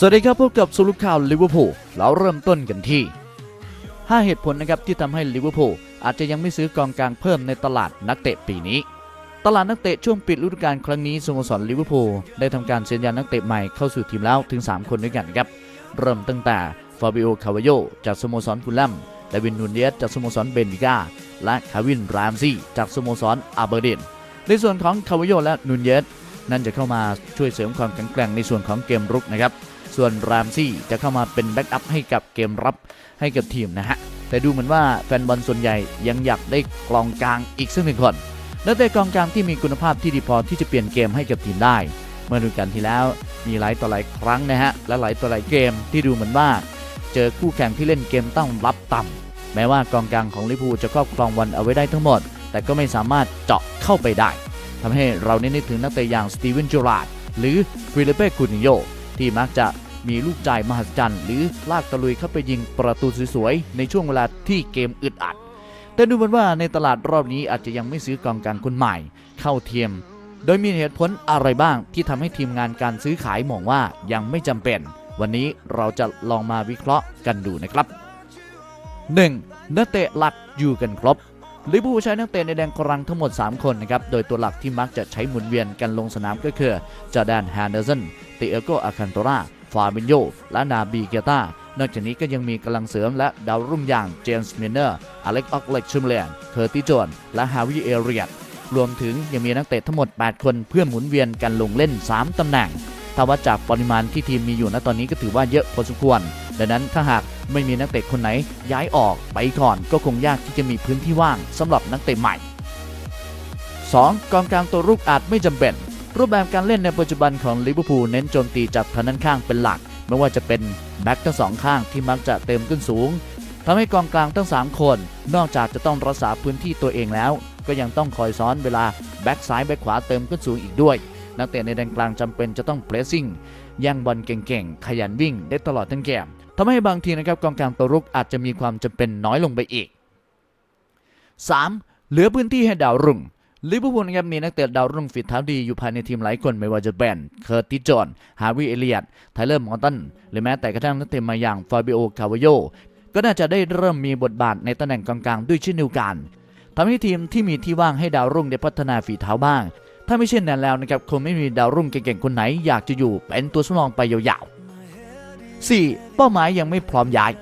สวัสดีครับพบกับสรุปข่าวลิเวอร์พูลเราเริ่มต้นกันที่ 5 เหตุผลนะครับที่ทำให้ลิเวอร์พูลอาจจะยังไม่ซื้อกองกลางเพิ่มในตลาดนักเตะปีนี้ ตลาดนักเตะช่วงปิดฤดูกาลครั้งนี้สโมสรลิเวอร์พูลได้ทำการเซ็นยันนักเตะใหม่เข้าสู่ทีมแล้วถึง 3 คนด้วยกันครับ เริ่มตั้งแต่ฟาบิโอ คาวาโยจากสโมสรฟูลแลมดาวินนูนเดียสจากสโมสรเบนฟิก้าและคาวินรามซี่จากสโมสรอาเบอร์ดินในส่วนของคาวาโยและนูนเดียสนั่นจะเข้ามาช่วยเสริมความแข็งแกร่งในส่วนของเกมรุกนะครับ ส่วนรามซี่จะเข้ามาเป็นแบ็กอัพให้กับเกมรับให้กับทีมนะฮะ แต่ดูเหมือนว่าแฟนบอลส่วนใหญ่ยังอยากได้กองกลางอีกสักหนึ่งคนนักเตะกองกลางที่มีคุณภาพที่ดีพอที่จะเปลี่ยนเกมให้กับทีมได้ เมื่อดูกาลที่แล้วมีหลายต่อหลายครั้งนะฮะและหลายต่อหลายเกมที่ดูเหมือนว่าเจอคู่แข่งที่เล่นเกมต้องรับต่ำแม้ว่ากองกลางของลิเวอร์พูลจะครอบครองบอลเอาไว้ได้ทั้งหมด แต่ก็ไม่สามารถเจาะเข้าไปได้ทำให้เราได้นถึงนักเตะอย่างสตีเวนจูราร์ดหรือฟิลิเป้คูนิโย ที่มักจะมีลูกจ่ายมหัศจรรย์หรือลากตะลุยเข้าไปยิงประตูสวยๆ ในช่วงเวลาที่เกมอึดอัด แต่ดูเหมือนว่าในตลาดรอบนี้อาจจะยังไม่ซื้อกองกลางคนใหม่ เข้าเทียม โดยมีเหตุผลอะไรบ้างที่ทำให้ทีมงานการซื้อขายมองว่ายังไม่จำเป็น วันนี้เราจะลองมาวิเคราะห์กันดูนะครับ 1. นักเตะหลักอยู่กันครบลิเวอร์พูลใช้นักเตะในแดนกลางทั้งหมด 3 คนนะครับ โดยตัวหลักที่มักจะใช้หมุนเวียนกันลงสนามก็คือจอแดนแฮนเดอร์สัน ติเอโกอาคันโตราฟาบินโยและนาบีเกตานอกจากนี้ก็ยังมีกำลังเสริมและดาวรุ่งอย่างเจมส์มินเนอร์ อเล็กออกเล็กชูมเลนเคอร์ติจอนและฮาวิเอเรียตรวมถึงยังมีนักเตะทั้งหมด 8 คนเพื่อหมุนเวียนกันลงเล่น 3 ตำแหน่งถ้าว่าจากปริมาณที่ทีมมีอยู่ณตอนนี้ก็ถือว่าเยอะพอสมควร ดังนั้นถ้าหากไม่มีนักเตะคนไหนย้ายออกไปก่อนก็คงยากที่จะมีพื้นที่ว่างสำหรับนักเตะใหม่ 2. กองกลางตัวรุกอาจไม่จำเป็น รูปแบบการเล่นในปัจจุบันของลิเวอร์พูลเน้นโจมตีจากทางด้านข้างเป็นหลัก ไม่ว่าจะเป็นแบ็กทั้งสองข้างที่มักจะเติมขึ้นสูงทำให้กองกลางทั้ง 3 คน นอกจากจะต้องรักษาพื้นที่ตัวเองแล้ว ก็ยังต้องคอยซ้อนเวลาแบ็กซ้ายแบ็กขวาเติมขึ้นสูงอีกด้วย นักเตะในแดนกลางจำเป็นจะต้องเพรสซิ่งย่างบอลเก่งๆ ขยันวิ่งได้ตลอดทั้งเกมทำให้บางทีนะครับกองกลางตัวรุกอาจจะมีความจำเป็นน้อยลงไปอีก 3. เหลือพื้นที่ให้ดาวรุ่ง ลิเวอร์พูลนะครับมีนักเตะดาวรุ่งฝีเท้าดีอยู่ภายในทีมหลายคนไม่ว่าจะแบนเคอร์ติจอนฮาวิเอเลียตไทเลอร์มอร์ตันหรือแม้แต่กระทั่งนักเตะมาอย่างฟาบิโอคาวโยก็น่าจะได้เริ่มมีบทบาทในตำแหน่งกลางๆด้วยเช่นเดียวกันทำให้ทีมที่มีที่ว่างให้ดาวรุ่งได้พัฒนาฝีเท้าบ้าง ถ้าไม่เช่นนั้นแล้วนะครับคงไม่มีดาวรุ่งเก่งๆคนไหนอยากจะอยู่เป็นตัวสำรองไปยาวๆ 4. เป้าหมายยังไม่พร้อมย้าย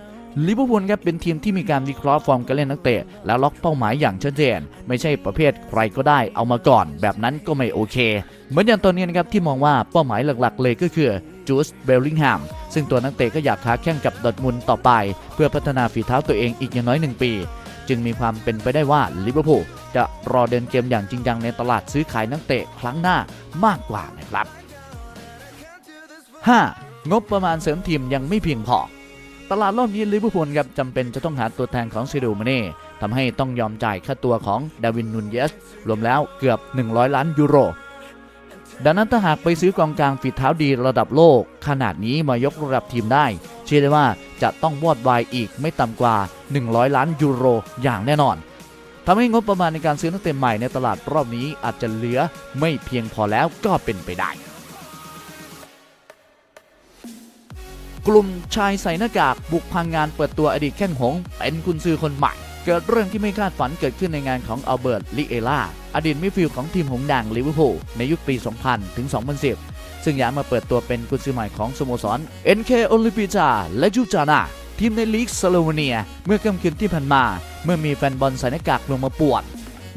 ลิเวอร์พูลครับเป็นทีมที่มีการวิเคราะห์ฟอร์มการเล่นนักเตะ และล็อกเป้าหมายอย่างชัดเจน ไม่ใช่ประเภทใครก็ได้เอามาก่อน แบบนั้นก็ไม่โอเค เหมือนอย่างตอนนี้นะครับที่มองว่าเป้าหมายหลักๆ เลยก็คือจูสเบลลิงแฮมซึ่งตัวนักเตะก็อยากค้าแข่งกับดอทมุนต่อไป เพื่อพัฒนาฝีเท้าตัวเองอีกอย่างน้อย 1 ปี จึงมีความเป็นไปได้ว่าลิเวอร์พูลจะรอเดินเกมอย่างจริงจังในตลาดซื้อขายนักเตะครั้งหน้ามากกว่านะครับ 5. งบประมาณเสริมทีมยังไม่เพียงพอ ตลาดรอบนี้ลิเวอร์พูลครับจำเป็นจะต้องหาตัวแทนของซิโดมาเน่ทำให้ต้องยอมจ่ายค่าตัวของดาวินนูนเยส รวมแล้วเกือบ 100 ล้านยูโร ดังนั้นถ้าหากไปซื้อกองกลางฝีเท้าดีระดับโลก ขนาดนี้มายกระดับทีมได้ เชื่อได้ว่าจะต้องวอดวายอีกไม่ต่ำกว่า 100 ล้านยูโรอย่างแน่นอนทำให้งบประมาณในการซื้อนักเตะใหม่ในตลาดรอบนี้อาจจะเหลือไม่เพียงพอแล้วก็เป็นไปได้ กลุ่มชายใส่หน้ากากบุกพังงานเปิดตัวอดีตแข้งหง เป็นกุนซือคนใหม่ เกิดเรื่องที่ไม่คาดฝันเกิดขึ้นในงานของอัลเบิร์ต ลิเอล่า อดีตมิดฟิลด์ของทีมหงส์แดงลิเวอร์พูลในยุคปี 2000 ถึง 2010 ซึ่งย้ายมาเปิดตัวเป็นกุนซือใหม่ของสโมสร NK โอลิปิจาและยูจานาทีมในลีกสโลวเนีย เมื่อค่ำคืนที่ผ่านมา เมื่อมีแฟนบอลใส่หน้ากากลงมาปวน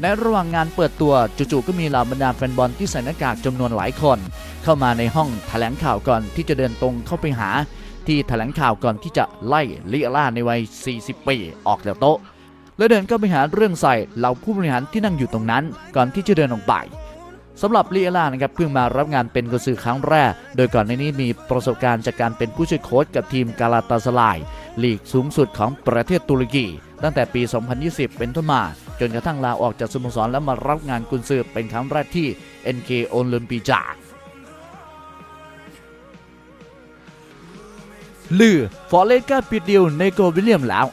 ในระหว่างงานเปิดตัวจู่ๆก็มีเหล่าบรรดาแฟนบอลที่ใส่หน้ากากจำนวนหลายคน เข้ามาในห้องแถลงข่าวก่อนที่จะเดินตรงเข้าไปหา ที่แถลงข่าวก่อนที่จะไล่ลิเอล่าในวัย 40 ปี ออกจากโต๊ะ แล้วเดินก็ไปหาเรื่องใส่เหล่าผู้บริหารที่นั่งอยู่ตรงนั้น ก่อนที่จะเดินออกไปสำหรับลิเอล่านะครับเพิ่งมารับงานเป็นกุนซือครั้งแรก โดยก่อนในนี้มีประสบการณ์จากการเป็นผู้ช่วยโค้ชกับทีมกาลาตาสลายลีกสูงสุดของประเทศตุรกี ตั้งแต่ปี 2020 เป็นต้นมา จนกระทั่งลาออกจากสโมสรและมารับงานกุนซือเป็นครั้งแรกที่ NK โอลิมปิจา ลือฟอเรสต์กล้าปิดดีลในโกวิลเลียมแล้ว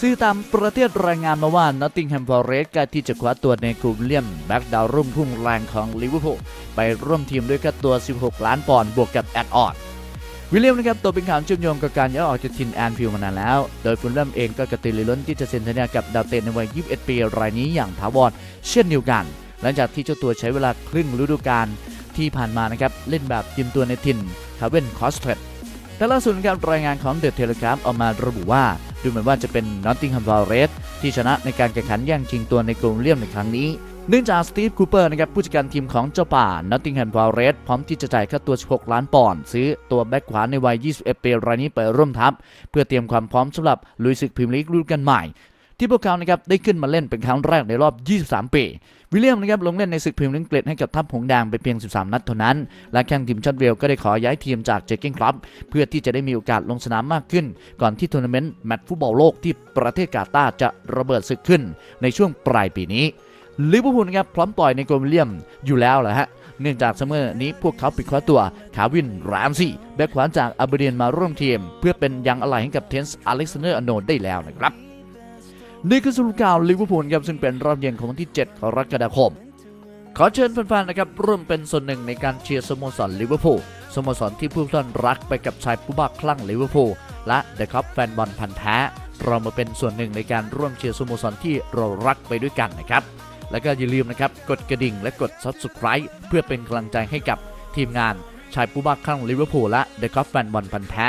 สื่อตามประเทศรายงานมาว่านอตติงแฮมฟอร์เรสต์กล้าที่จะคว้าตัวในโกวิลเลียมแบ็กดาวรุ่งพุ่งแรงของลิเวอร์พูลไปร่วมทีมด้วยค่าตัว 16 ล้านปอนด์บวกกับแอดออนวิลเลียมนะครับตัวเป็นข่าวเชื่อมโยงกับการย้ายออกจากทีมแอนฟิลมานานแล้ว โดยฟุลแลมเองก็กระตือรือร้นที่จะเซ็นสัญญากับดาวเตะในวัย 21 ปีรายนี้อย่างถาวรเช่นเดียวกัน หลังจากที่เจ้าตัวใช้เวลาครึ่งฤดูกาลที่ผ่านมานะครับเล่นแบบยืมตัวในถิ่นคาเวนคอสเทรด แต่ล่าสุดนะครับรายงานของเดอะเทเลกราฟออกมาระบุว่า ดูเหมือนว่าจะเป็นนอตติงแฮมฟอร์เรสที่ชนะในการแข่งขันแย่งชิงตัวในกรุงเลียมในครั้งนี้เนื่องจากสตีฟคูเปอร์นะครับผู้จัดการทีมของเจ้าป่านอตติงแฮมฟอร์เรสพร้อมที่จะจ่ายค่าตัว 16 ล้านปอนด์ซื้อตัวแบ็คขวาในวัย 21 ปีรายนี้ไปร่วมทัพ เพื่อเตรียมความพร้อมสำหรับลุยศึกพรีเมียร์ลีกฤดูกาลใหม่ ที่พวกเขานะครับได้ขึ้นมาเล่นเป็นครั้งแรกในรอบ 23 ปี วิลเลียมนะครับลงเล่นในศึกพรีเมียร์ลีกอังกฤษให้กับทัพหงแดงไปเพียง 13 นัดเท่านั้น และแข่งทีมชาติเวลก็ได้ขอย้ายทีมจากเจเก้นคลับเพื่อที่จะได้มีโอกาสลงสนามมากขึ้น ก่อนที่ทัวร์นาเมนต์แมตช์ฟุตบอลโลกที่ประเทศกาตาร์จะระเบิดศึกขึ้นในช่วงปลายปีนี้ลิเวอร์พูลนะครับพร้อมปล่อยในโกลวิลเลียมอยู่แล้วแหละฮะเนื่องจากเสมอนี้พวกเขาปิดคว้าตัวคาวินรามซี่แบ็คขวาจากอับเบเดียนมาร่วมทีม เพื่อเป็นยังอะไรให้กับเทนส์อเล็กซานเดอร์อโนได้แล้วนะครับ นี่คือสรุปข่าวลิเวอร์พูลครับซึ่งเป็นรอบเย็นของวันที่ 7 กรกฎาคม ขอเชิญแฟนๆนะครับร่วมเป็นส่วนหนึ่งในการเชียร์สโมสรลิเวอร์พูลสโมสรที่ผู้ท่านรักไปกับชายผู้บ้าคลั่งลิเวอร์พูลและเดอะคัพแฟนบอลพันธ์แท้เรามาเป็นส่วนหนึ่งในการร่วมเชียร์สโมสรที่เรารักไปด้วยกันนะครับ แล้วก็อย่าลืมนะครับกดกระดิ่งและกด Subscribe เพื่อเป็นกำลังใจให้กับทีมงานชายผู้บ้าคลั่งลิเวอร์พูลและเดอะคัพแฟนบอลพันธ์แท้